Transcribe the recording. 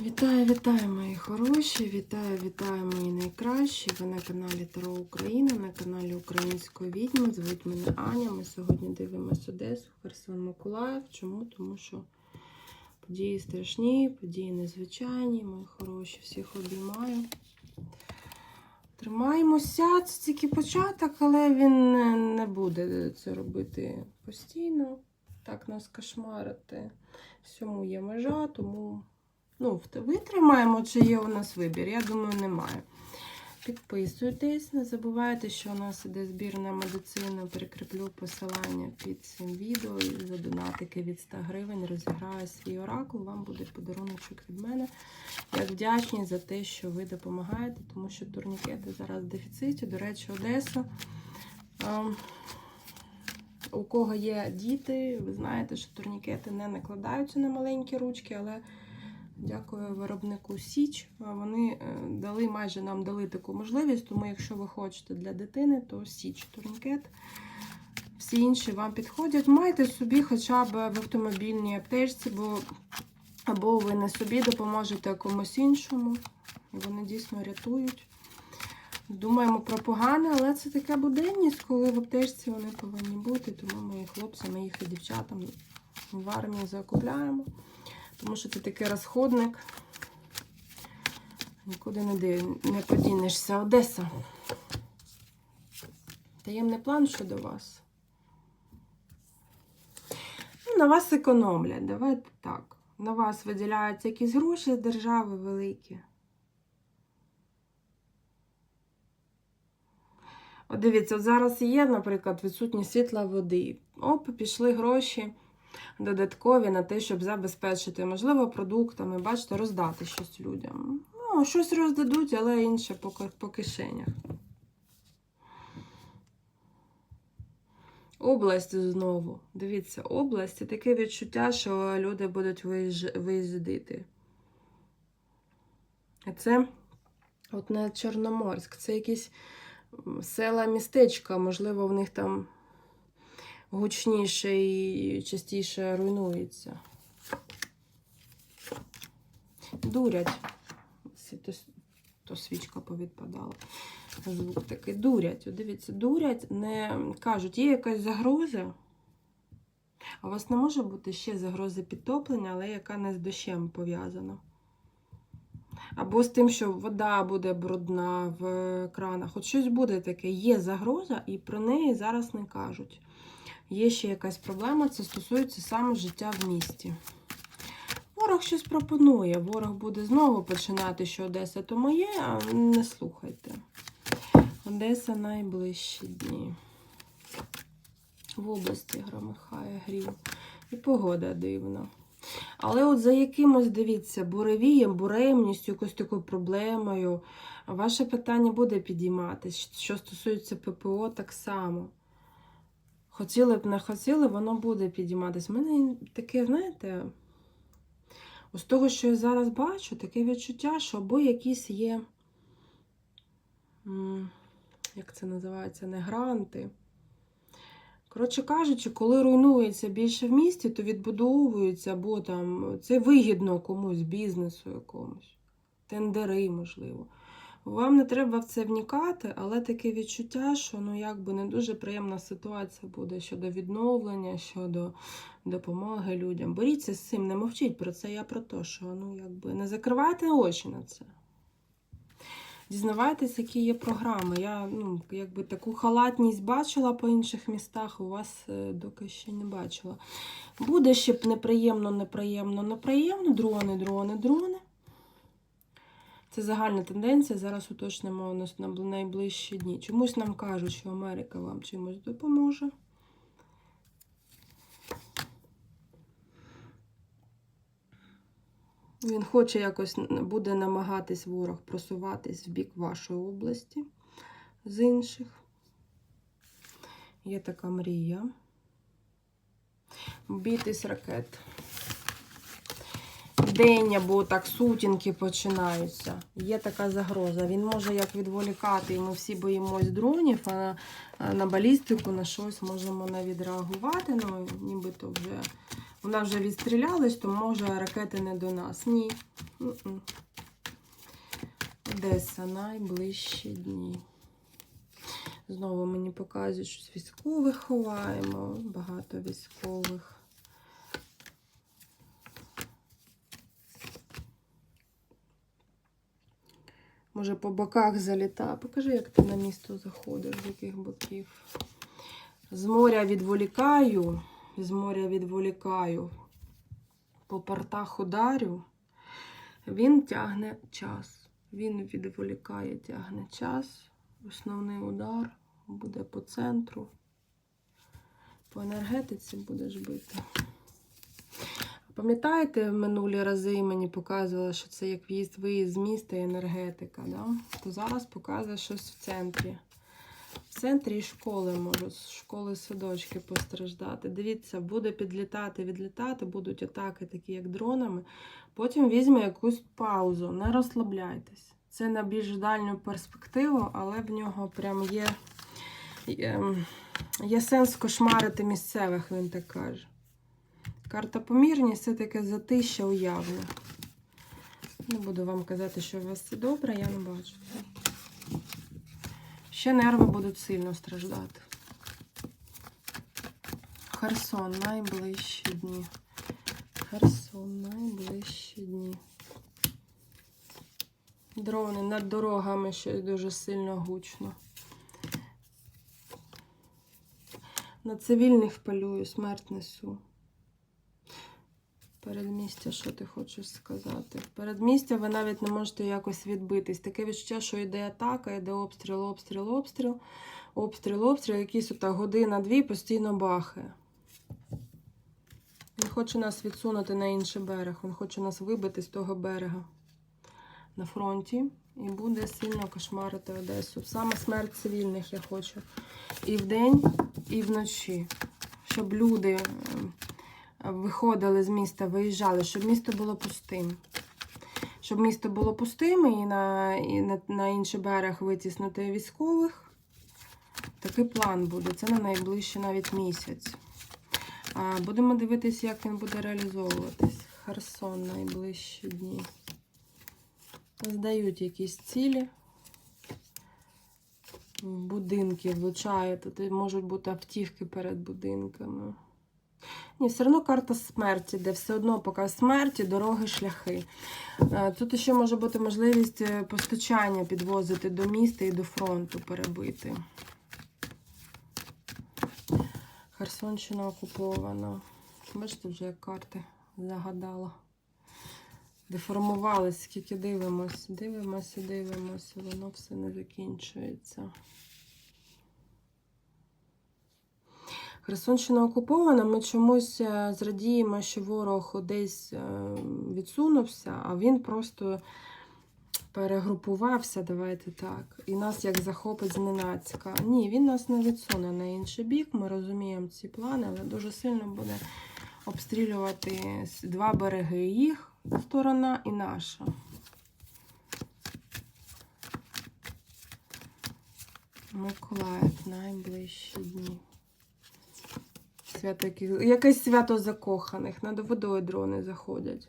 Вітаю, вітаю, мої хороші! Вітаю, вітаю, мої найкращі! Ви на каналі Таро Україна, на каналі Української відьми. Звуть мене Аня. Ми сьогодні дивимося Одесу, Херсон Миколаїв. Чому? Тому що події страшні, події незвичайні, мої хороші, всіх обіймаю. Тримаємося, це тільки початок, але він не- буде це робити постійно. Так нас кошмарити. Всьому є межа, тому ну, витримаємо, чи є у нас вибір. Я думаю, немає. Підписуйтесь, не забувайте, що у нас іде збір на медицину. Прикріплю посилання під цим відео. І за донатики від 100 гривень розіграю свій оракул. Вам буде подаруночок від мене. Я вдячні за те, що ви допомагаєте, тому що турнікети зараз в дефіциті. До речі, Одеса. У кого є діти, ви знаєте, що турнікети не накладаються на маленькі ручки, але дякую виробнику Січ. Вони е, дали майже нам дали таку можливість, тому якщо ви хочете для дитини, то Січ турнікет. Всі інші вам підходять. Майте собі хоча б в автомобільній аптечці, бо або ви не собі допоможете комусь іншому. Вони дійсно рятують. Думаємо про погане, але це така буденність, коли в аптечці вони повинні бути. Тому ми і хлопцям, їх і дівчатам в армії закупляємо. Тому що це такий розходник. Нікуди не, не подінешся. Одеса. Таємний план щодо вас. Ну, на вас економлять. Давайте так. На вас виділяються якісь гроші з держави великі. От дивіться, от зараз є, наприклад, відсутність світла води. Оп, пішли гроші додаткові на те, щоб забезпечити, можливо, продуктами, бачите, роздати щось людям. Ну, щось роздадуть, але інше по, по кишенях. Область знову. Дивіться, область це таке відчуття, що люди будуть виїздити. Це от не Чорноморськ, це якісь села, містечка, можливо, в них там гучніше і частіше руйнується. Дурять. То, то свічка повідпадала. Звук такий. Дурять. Дивіться, дурять, не кажуть, є якась загроза. А у вас не може бути ще загроза підтоплення, але яка не з дощем пов'язана. Або з тим, що вода буде брудна в кранах. От щось буде таке, є загроза, і про неї зараз не кажуть. Є ще якась проблема, це стосується саме життя в місті. Ворог щось пропонує. Ворог буде знову починати, що Одеса то моє, а не слухайте. Одеса найближчі дні. В області громихає грім. І погода дивна. Але от за якимось, дивіться, буревієм, буремністю, якось такою проблемою, ваше питання буде підійматись. Що стосується ППО, так само. Хотіли б, не хотіли, воно буде підійматись. У мене таке, знаєте, з того, що я зараз бачу, таке відчуття, що або якісь є, як це називається, не гранти. Коротше кажучи, коли руйнується більше в місті, то відбудовується, або там це вигідно комусь, бізнесу якомусь, тендери, можливо. Вам не треба в це вникати, але таке відчуття, що ну якби не дуже приємна ситуація буде щодо відновлення, щодо допомоги людям. Боріться з цим, не мовчіть про це. Я про те, що ну якби не закривайте очі на це. Дізнавайтесь, які є програми. Я ну, якби таку халатність бачила по інших містах, у вас е, доки ще не бачила. Буде ще неприємно, неприємно, неприємно. Дрони, дрони, дрони. Це загальна тенденція. Зараз уточнимо нас на найближчі дні. Чомусь нам кажуть, що Америка вам чимось допоможе. Він хоче якось буде намагатись ворог просуватись в бік вашої області з інших. Є така мрія. Бійтесь ракет. День або так сутінки починаються. Є така загроза. Він може як відволікати, і ми всі боїмось дронів, а на, на балістику, на щось можемо не відреагувати. Ну, нібито вже Вона вже відстрілялась, то може ракети не до нас. Ні. Одеса найближчі дні. Знову мені показують, що військових ховаємо. Багато військових. Може, по боках заліта. Покажи, як ти на місто заходиш, з яких боків. З моря відволікаю, з моря відволікаю, по портах ударю. Він тягне час. Він відволікає, тягне час. Основний удар буде по центру. По енергетиці будеш бити. Пам'ятаєте, минулі рази мені показували, що це як в'їзд виїзд з міста і енергетика. Да? То зараз показує щось в центрі. В центрі школи можуть, школи садочки постраждати. Дивіться, буде підлітати, відлітати, будуть атаки, такі як дронами. Потім візьме якусь паузу, не розслабляйтесь. Це на більш дальню перспективу, але в нього прям є, є, є сенс кошмарити місцевих, він так каже. Карта помірність це таке затища уявне. Не буду вам казати, що у вас все добре, я не бачу. Ще нерви будуть сильно страждати. Херсон найближчі дні. Херсон найближчі дні. Дрони над дорогами ще дуже сильно гучно. На цивільних полюю, смерть несу. Передмістя, що ти хочеш сказати? Передмістя ви навіть не можете якось відбитись. Таке відчуття, що йде атака, йде обстріл, обстріл, обстріл, обстріл, обстріл, якісь ота година-дві постійно бахає. Він хоче нас відсунути на інший берег. Він хоче нас вибити з того берега на фронті. І буде сильно кошмарити Одесу. Саме смерть цивільних я хочу. І вдень, і вночі. Щоб люди. Виходили з міста, виїжджали, щоб місто було пустим. Щоб місто було пустим і на, і на, на інший берег витіснути військових. Такий план буде. Це на найближчий навіть місяць. Будемо дивитися, як він буде реалізовуватись. Херсон найближчі дні. Здають якісь цілі. Будинки влучають. Можуть бути автівки перед будинками. Ні, все одно карта смерті, де все одно поки смерті, дороги, шляхи. Е, Тут ще може бути можливість е, постачання підвозити до міста і до фронту перебити. Херсонщина окупована. Бачите, вже як карти загадала. Деформувались, скільки дивимось. Дивимося, дивимося, воно все не закінчується. Херсонщина окупована, ми чомусь е, зрадіємо, що ворог десь е, відсунувся, а він просто перегрупувався, давайте так, і нас як захопить зненацька. Ні, він нас не відсуне на інший бік. Ми розуміємо ці плани, але дуже сильно буде обстрілювати два береги їх сторона і наша. Миколаїв найближчі дні. Свято, якесь свято закоханих. Над водою дрони заходять.